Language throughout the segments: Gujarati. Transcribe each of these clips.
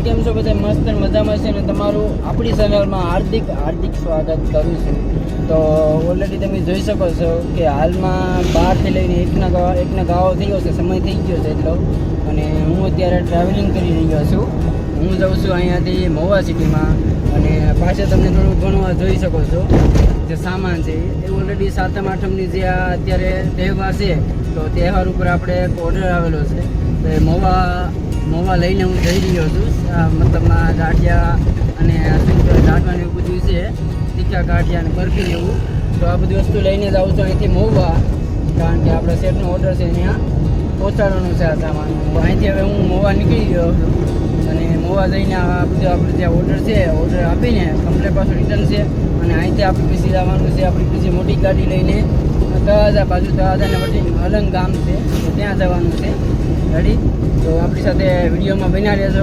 ભાઈ કેમ છો? બધા મસ્ત મજામાં છે અને તમારું આપણી ચેનલમાં હાર્દિક હાર્દિક સ્વાગત કરું છું. તો ઓલરેડી તમે જોઈ શકો છો કે હાલમાં બહારથી લઈને એકના ગાવા, એકના ગાવો થયો છે, સમય થઈ ગયો છે એટલો. અને હું અત્યારે ટ્રાવેલિંગ કરી રહ્યો છું. હું જાઉં છું અહીંયાથી મહુવા સિટીમાં અને પાછળ તમે થોડું ઘણું જોઈ શકો છો. જે સામાન છે, એ ઓલરેડી સાતમ, આઠમની જે આ અત્યારે તહેવાર છે, તો તહેવાર ઉપર આપણે એક ઓર્ડર આવેલો છે. તો એ મહુવા મહુવા લઈને હું જઈ રહ્યો છું. આ મતલબમાં ગાંઠિયા અને કહેવાય એવું બધું છે. તીખા ગાંઠિયા અને બરફી એવું. તો આ બધી વસ્તુ લઈને જ આવું છું અહીંથી મોવા. કારણ કે આપણે સેટનો ઓર્ડર છે ત્યાં પહોંચાડવાનું છે આ સામાન. અહીંથી હવે હું મોવા નીકળી ગયો. છું અને મોવા જઈને આ બધું આપણે જે ઓર્ડર છે ઓર્ડર આપીને કમ્પ્લેટ પાછું રિટર્ન છે. અને અહીંથી આપણે પછી જવાનું છે, આપણી પછી મોટી ગાડી લઈને. તળાજા બાજુ તળાજાને વચ્ચે અલંગ ગામ છે. ત્યાં જવાનું છે. રેડી તો આપણી સાથે વિડીયોમાં બન્યા રહેજો.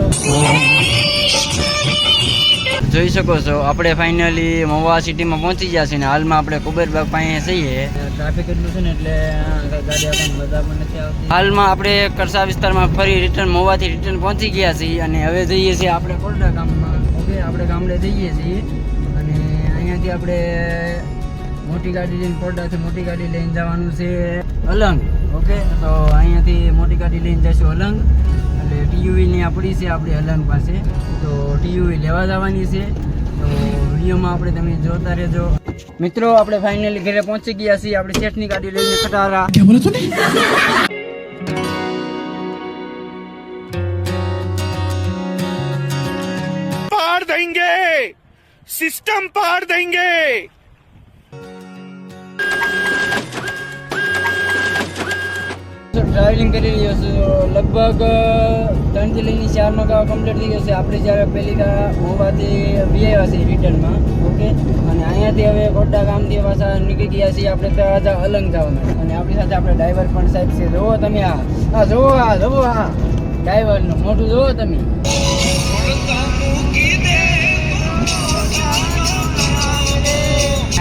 જોઈ શકો છો આપણે ફાઇનલી મહુવા સિટીમાં પહોંચી ગયા છીએ ને હાલમાં આપણે કુબેરબાગ પાસે છીએ. ટ્રાફિક એટલું છે ને એટલે ગાડી આપણને મજા પણ નથી આવતી. હાલમાં આપણે કરસા વિસ્તારમાં ફરી રિટર્ન મહુવાથી રિટર્ન પહોંચી ગયા છીએ અને હવે જઈએ છીએ આપણે કોરડા ગામમાં. ઓકે આપણે ગામડે જઈએ છીએ અને અહીંયાથી આપણે મોટી ગાડી લઈને કોરડાથી મોટી ગાડી લઈને જવાનું છે અલંગ ઓકે તો અહીંયાથી મોટી ગાડી લઈને જઈશું અલંગ એટલે ટીયુવીની આપણી છે આપણી અલંગ પાસે તો ટીયુવી લેવા જવાની છે તો વિડીયોમાં આપણે તમે જોતા રહેજો મિત્રો આપણે ફાઇનલી ઘરે પહોંચી ગયા છીએ આપણે શેઠની ગાડી લઈને ખટારા पार देंगे सिस्टम पार देंगे ટ્રાવેલિંગ કરી રહ્યો છું. લગભગ ત્રણથી લઈને ચારમાં ગાળો કમ્પ્લીટ થઈ ગયો છે. આપણે જ્યારે પહેલી બી આવ્યા છીએ રિટર્નમાં, ઓકે? અને અહીંયાથી હવે કોટા ગામથી પાછા નીકળી ગયા છીએ આપણે ત્યાં અલંગ જવા માટે અને આપણી સાથે આપણે ડ્રાઈવર પણ સાહેબ છે. જુઓ તમે આ. હા જુઓ આ જુઓ આ. ડ્રાઈવરનું મોટું જુઓ તમે.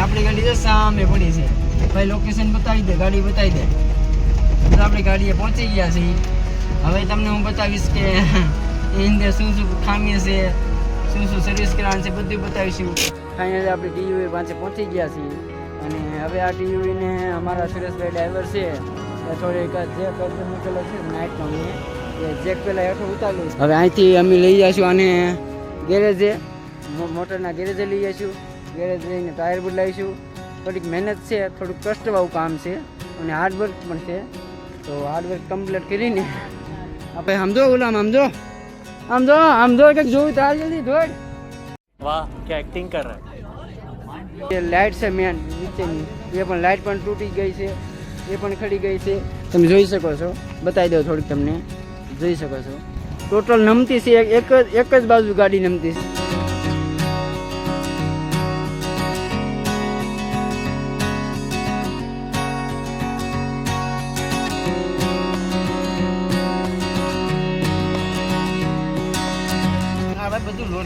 આપણી ગાડી સામે પડી છે. ભાઈ લોકેશન બતાવી દે, ગાડી બતાવી દે. તો આપણી ગાડીએ પહોંચી ગયા છીએ. હવે તમને હું બતાવીશ કે અંદર શું શું ખામી છે, શું શું સર્વિસ કરવાની છે, બધું બતાવીશું. ફાઇનલી આપણે ટીયુવી પાસે પહોંચી ગયા છીએ. અને હવે આ ટીયુવીને અમારા સુરેશભાઈ ડ્રાઈવર છે. એ થોડીક જે કરતો મૂકેલો છે નાઇટમાં અમે. એ જેક પહેલાં હેઠો ઉતાર્યું હવે અહીંથી અમે લઈ જઈશું આને ગેરેજે. મોટરના ગેરેજે લઈ જઈશું. ગેરેજ લઈને ટાયર બદલાવીશું. થોડીક મહેનત છે, થોડુંક કષ્ટવાળું કામ છે. અને હાર્ડવર્ક પણ છે. તો હાર્ડવર્ક કમ્પ્લીટ કરીને આપણે સમજો ગુલામ સમજો. સમજો સમજો કંઈક જોયું તાર જલ્દી ધોડ વાહ કે એક્ટિંગ કર રહા. લાઇટ છે મેન નીચેની. એ પણ લાઇટ પણ તૂટી ગઈ છે. એ પણ ખડી ગઈ છે. તમે જોઈ શકો છો. બતાવી દો થોડીક તમને. જોઈ શકો છો. ટોટલ નમતી છે. એક જ એક જ બાજુ ગાડી નમતી છે.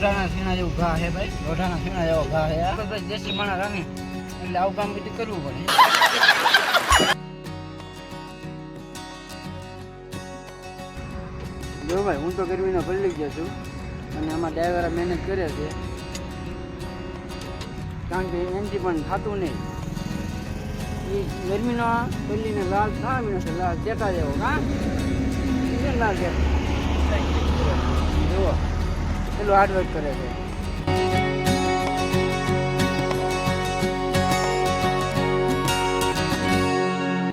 લોઢાના સીણા જેવું ઘા છે ભાઈ. લોઢાના સીણા જેવો ઘા છે. આપણે દેશી માણા રામી એટલે આવું કામ બધું કરવું પડે. જો ભાઈ, હું તો ગરમીનો પલળી ગયો છું. અને આમાં ડ્રાઈવર મહેનત કરે છે. કારણ કે એનથી પણ થતું નહીં. એ ગરમીનો પલ્લીને લાલ થા મીનો છે, લાલ ચેટા જેવો. હા? લાલ ચેટા જુઓ. પેલું હાર્ડવર્ક કરે છે.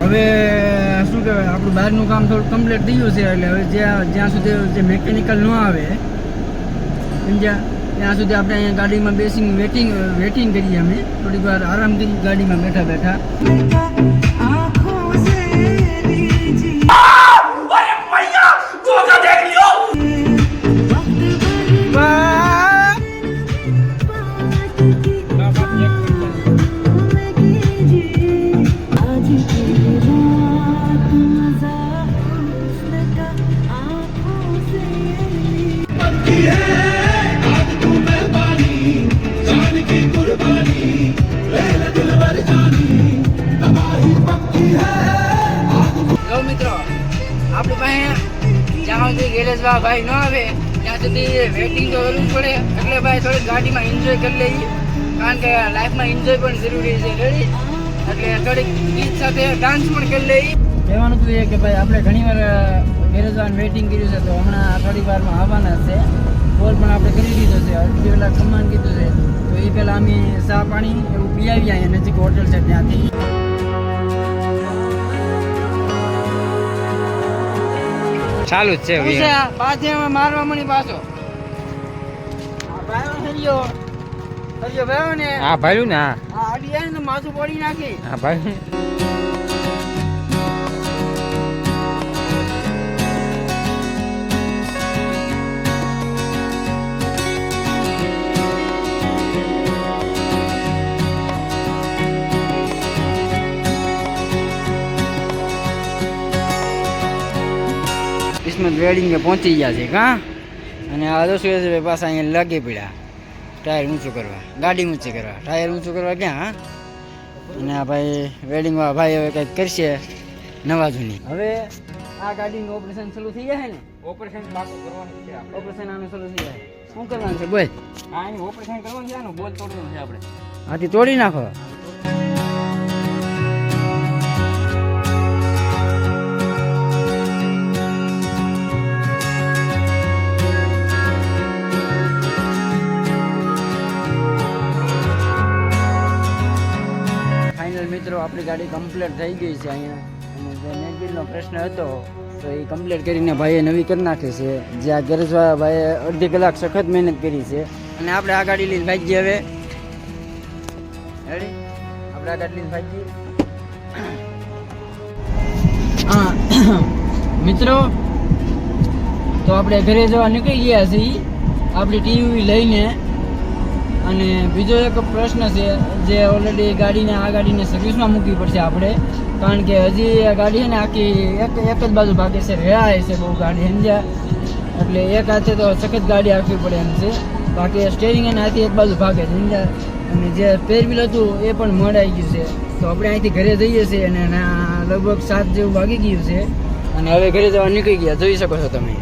હવે, શું કહેવાય, આપણું બહારનું કામ થોડું કમ્પ્લીટ થઈ ગયું છે, એટલે હવે જ્યાં જ્યાં સુધી જે મેકેનિકલ ન આવે, સમજ્યા? ત્યાં સુધી આપણે અહીંયા ગાડીમાં બેસીને વેટિંગ વેટિંગ કરીએ અમે. થોડીક વાર આરામથી ગાડીમાં બેઠા બેઠા. ગેલેજવા ભાઈ ન આવે, ત્યાં સુધી વેટિંગ તો કરવું પડે. એટલે ભાઈ થોડીક ગાડીમાં એન્જોય કરી લઈએ. કારણ કે લાઈફમાં એન્જોય પણ જરૂરી છે રેડી એટલે થોડીક ગીત સાથે ડાન્સ પણ કરી લઈએ. કહેવાનું હતું એ કે ભાઈ, આપણે ઘણીવાર ગેરેજવાન વેઇટિંગ કર્યું છે, તો હમણાં થોડી વારમાં આવવાના છે. કોલ પણ આપણે કરી દીધો છે, અડધી કલાક સમાન કીધું છે. તો એ પહેલાં અમે ચા પાણી એવું પી અહીંયા નજીક હોટલ છે ત્યાંથી. ચાલુ જ છે શું છે? આ? મારવા મળી પાછો. હા. ભાઈ ને હા પડી નાખી. હા ભાઈ કિસ્મત વેડિંગે પહોંચી ગયા છે કાં? અને આ તો સુરેશભાઈ પાછા અહીંયા લાગી પડ્યા. ટાયર ઊંચું કરવા. ગાડી ઊંચી કરવા. ટાયર ઊંચું કરવા ક્યાં હા? અને આ ભાઈ વેડિંગમાં ભાઈ હવે કંઈક કરશે નવા જૂની હવે આ ગાડીનું ઓપરેશન ચાલુ થઈ જાય ને? ઓપરેશન બાકી કરવાનું છે ઓપરેશન આનું શરૂ થઈ જાય. શું કરવાનું છે બોલ. આ ઓપરેશન કરવાનું છે આનું બોલ તોડવાનું છે આપણે. આથી તોડી નાખો. મિત્રો, આપણી ગાડી કમ્પ્લીટ થઈ ગઈ છે અહીંયા. અને જે નેગબિલનો પ્રશ્ન હતો, તો એ કમ્પ્લીટ કરીને ભાઈએ નવી કરી નાખી છે. જે આ ગેરેજવાળા ભાઈએ અડધી કલાક સખત મહેનત કરી છે. અને આપણે આ ગાડી લઈને ભાગીએ હવે. આપણે આ ગાડી લઈને ભાગીએ. મિત્રો, તો આપણે ઘરે જવા નીકળી ગયા છીએ. આપણી ટીવી લઈને અને બીજો એક પ્રશ્ન છે જે ઓલરેડી ગાડીને આ ગાડીને સર્વિસમાં મૂકવી પડશે આપણે. કારણ કે હજી આ ગાડી છે ને આખી એક એક જ બાજુ ભાગે છે, રહ્યા છે બહુ ગાડી, સમજ્યા? એટલે એક હાથે તો સખત ગાડી આપવી પડે એમ છે. બાકી સ્ટેરિંગ અને હાથી એક બાજુ ભાગે છે, સમજ્યા? અને જે પેરવીલ હતું એ પણ મળાઈ ગયું છે. તો આપણે અહીંથી ઘરે જઈએ છીએ અને લગભગ સાત જેવું વાગી ગયું છે. અને હવે ઘરે જવા નીકળી ગયા, જોઈ શકો છો તમે.